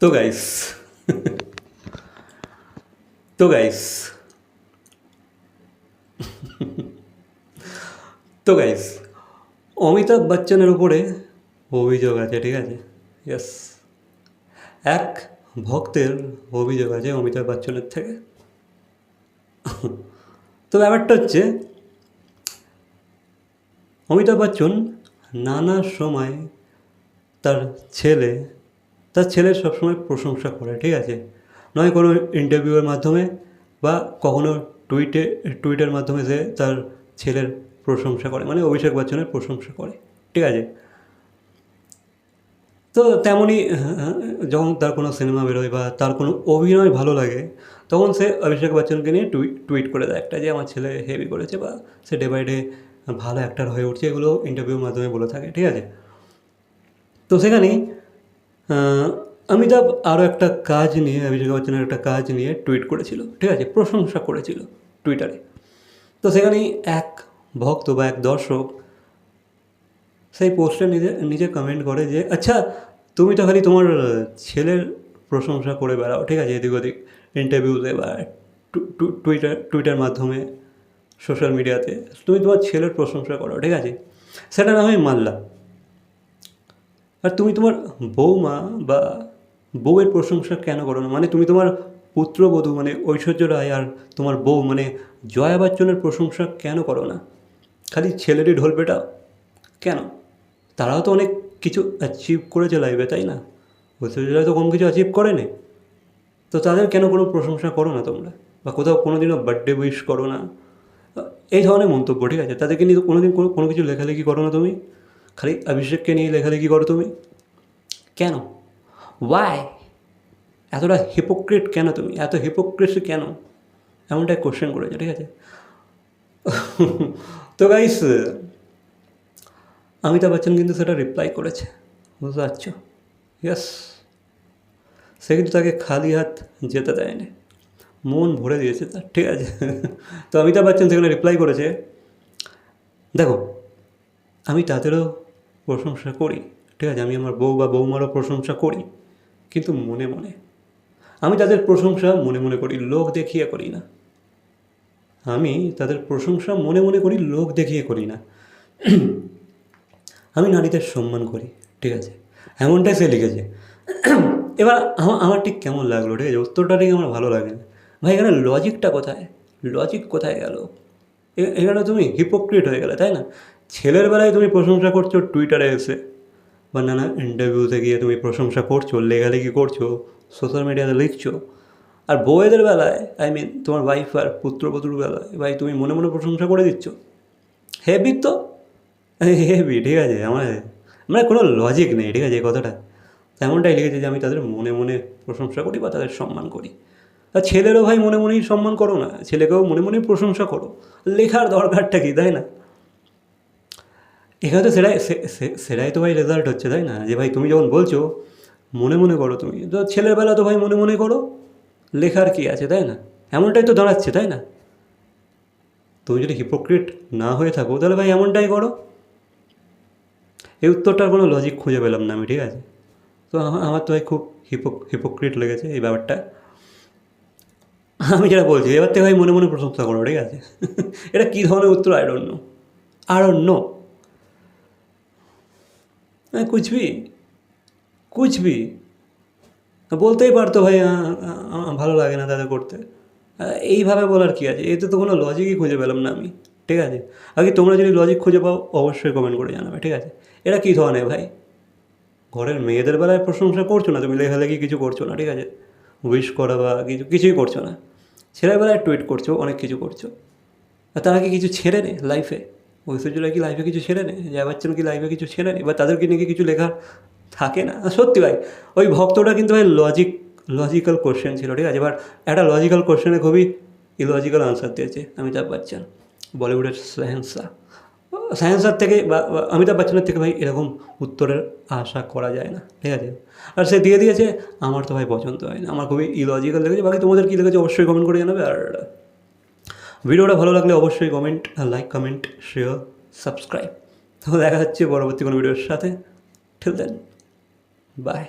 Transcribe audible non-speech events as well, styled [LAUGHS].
তো গাইস তো গাইস তো গাইস অমিতাভ বচ্চনের উপরে অভিযোগ আছে, ঠিক আছে? ইয়েস এক ভক্তের অভিযোগ আছে অমিতাভ বচ্চনের থেকে। তো ব্যাপারটা হচ্ছে অমিতাভ বচ্চন নানা সময় তার ছেলে তার ছেলের সবসময় প্রশংসা করে ঠিক আছে? নয় কোনো ইন্টারভিউয়ের মাধ্যমে বা কখনো টুইটে টুইটের মাধ্যমে সে তার ছেলের প্রশংসা করে মানে অভিষেক বচ্চনের প্রশংসা করে ঠিক আছে? তো তেমনই আহ, যখন তার কোনো সিনেমা বেরোয় বা তার কোনো অভিনয় ভালো লাগে তখন সে অভিষেক বচ্চনকে নিয়ে টুইট টুইট করে দেয় একটা যে, আমার ছেলে হেভি করেছে বা সে ডে বাই ডে ভালো অ্যাক্টার হয়ে উঠছে। এগুলো ইন্টারভিউর মাধ্যমে বলে থাকে, ঠিক আছে? তো সেখানেই অমিতাভ আরও একটা কাজ নিয়ে, অভিষেক বচ্চনের একটা কাজ নিয়ে টুইট করেছিল, ঠিক আছে? প্রশংসা করেছিল টুইটারে। তো সেখানেই এক ভক্ত বা এক দর্শক সেই পোস্টে নিজে নিজে কমেন্ট করে যে আচ্ছা তুমি তো খালি তোমার ছেলের প্রশংসা করে বেড়াও, ঠিক আছে? এদিক ওদিক। ইন্টারভিউতে বা টুইটার টুইটার মাধ্যমে সোশ্যাল মিডিয়াতে তুমি তোমার ছেলের প্রশংসা করো, ঠিক আছে? সেটা না হয় মানলাম। আর তুমি তোমার বৌমা বা বউয়ের প্রশংসা কেন করো না? মানে তুমি তোমার পুত্রবধূ মানে ঐশ্বর্য রায় আর তোমার বউ মানে জয়া বচ্চনের প্রশংসা কেন করো না? খালি ছেলেরই ঢোল পেটাও? কেন? তারাও তো অনেক কিছু অ্যাচিভ করেছে লাইফে তাই না? ঐশ্বর্য রায় তো কম কিছু অ্যাচিভ করেনি। তো তাদের কেন কোনো প্রশংসা করো না তোমরা? বা কোথাও কোনো দিনও বার্থডে উইশ করো না? এই ধরনের মন্তব্য, ঠিক আছে? তাদেরকে নিয়ে কোনো দিন কোনো কিছু লেখালেখি করো না তুমি? খালি অভিষেককে নিয়ে লেখালেখি করো তুমি? কেন? ওয়াই এতটা হিপোক্রেট কেন তুমি? এত হিপোক্রেসি কেন? এমনটাই কোশ্চেন করেছে, ঠিক আছে? তো গাইস অমিতাভ বচ্চন কিন্তু সেটা রিপ্লাই করেছে। বুঝতে পারছ? ইয়েস সে কিন্তু তাকে খালি হাত যেতে দেয়নি। মন ভরে দিয়েছে। তার ঠিক আছে। তো অমিতাভ বচ্চন সেখানে রিপ্লাই করেছে, দেখো, আমি তাদেরও প্রশংসা করি, ঠিক আছে? আমি আমার বউ বা বৌমারও প্রশংসা করি, কিন্তু মনে মনে, আমি তাদের প্রশংসা মনে মনে করি, লোক দেখিয়ে করি না। আমি তাদের প্রশংসা মনে মনে করি, লোক দেখিয়ে করি না। আমি নারীদের সম্মান করি, ঠিক আছে? এমনটাই সে লিখেছে। এবার আমার আমার ঠিক কেমন লাগল, ঠিক আছে? উত্তরটা ঠিক আমার ভালো লাগে না ভাই, এখানে লজিকটা কোথায়? লজিক কোথায় গেল? এখানে তুমি হিপোক্রিট হয়ে গেলে, তাই না? ছেলের বেলায় তুমি প্রশংসা করছ টুইটারে এসে। বা নানা ইন্টারভিউতে গিয়ে তুমি প্রশংসা করছ, লেখালেখি করছ সোশ্যাল মিডিয়াতে লিখছো। আর বউয়েদের বেলায় আই মিন তোমার ওয়াইফ আর পুত্রবধূর বেলায়, ভাই, তুমি মনে মনে প্রশংসা করে দিচ্ছ। হেভি তো? [LAUGHS] হেভি ঠিক আছে? আমার মানে কোনো লজিক নেই, ঠিক আছে, এই কথাটা। তেমনটাই লিখেছে যে আমি তাদের মনে মনে প্রশংসা করি বা তাদের সম্মান করি। আর ছেলেরও ভাই মনে মনেই সম্মান করো না, ছেলেকেও মনে মনেই প্রশংসা করো। লেখার দরকারটা কি, তাই না? এখানে তো সেটাই সেটাই তো ভাই রেজাল্ট হচ্ছে, তাই না? যে ভাই তুমি যখন বলছো, মনে মনে করো তুমি, তো ছেলের বেলা তো ভাই মনে মনে করো, লেখার কি আছে, তাই না? এমনটাই তো দাঁড়াচ্ছে, তাই না? তুমি যদি হিপোক্রিট না হয়ে থাকো, তাহলে ভাই এমনটাই করো। এই উত্তরটার কোনো লজিক খুঁজে পেলাম না আমি, ঠিক আছে? তো আমার তো ভাই খুব হিপো হিপোক্রিট লেগেছে এই ব্যাপারটা। আমি যেটা বলছি, এবার থেকে ভাই মনে মনে প্রশংসা করো, ঠিক আছে? [LAUGHS] এটা কী ধরনের উত্তর? I don't know I don't কুছ ভি বলতেই পারতো ভাই ভালো লাগে না তাদের করতে। এইভাবে বলার কি আছে? এতে তো কোনো লজিকই খুঁজে পেলাম না আমি, ঠিক আছে? আগে তোমরা যদি লজিক খুঁজে পাও, অবশ্যই কমেন্ট করে জানাবে, ঠিক আছে? এটা কী ধরনের ভাই? ঘরের মেয়েদের বেলায় প্রশংসা করছ না? তুমি লেখালেখি কিছু করছ না, ঠিক আছে? উইশ করা বা কিছু কিছুই করছ না। ছেলের বেলায় টুইট করছ, অনেক কিছু করছ। আর তারা কি কিছু ছেড়ে নেই লাইফে ঐশ্বর্যরা কি লাইফে কিছু ছেড়ে নেই জয়া বচ্চন কি লাইফে কিছু ছেড়ে নেই বা তাদেরকে নিয়ে কিছু লেখা থাকে না? সত্যি ভাই, ওই ভক্তটা কিন্তু ভাই লজিক লজিক্যাল কোশ্চেন ছিল, ঠিক আছে? এবার একটা লজিক্যাল কোশ্চেনে খুবই ইলজিক্যাল আনসার দিয়েছে, অমিতাভ বচ্চন বলিউডের সাহেন্সা সায়েন্সার থেকে বা অমিতাভ বচ্চনের থেকে ভাই এরকম উত্তরের আশা করা যায় না, ঠিক আছে? আর সে দিয়ে দিয়েছে, আমার তো ভাই পছন্দ হয় না। আমার খুবই ইলজিক্যাল লেগেছে। বাকি তোমাদের কী লেগেছে অবশ্যই কমেন্ট করে জানাবে। আর ভিডিওটা ভালো লাগলে অবশ্যই comment like comment share subscribe তো দেখা হচ্ছে পরবর্তী কোনো ভিডিওর সাথে। ঠিক দেন বাই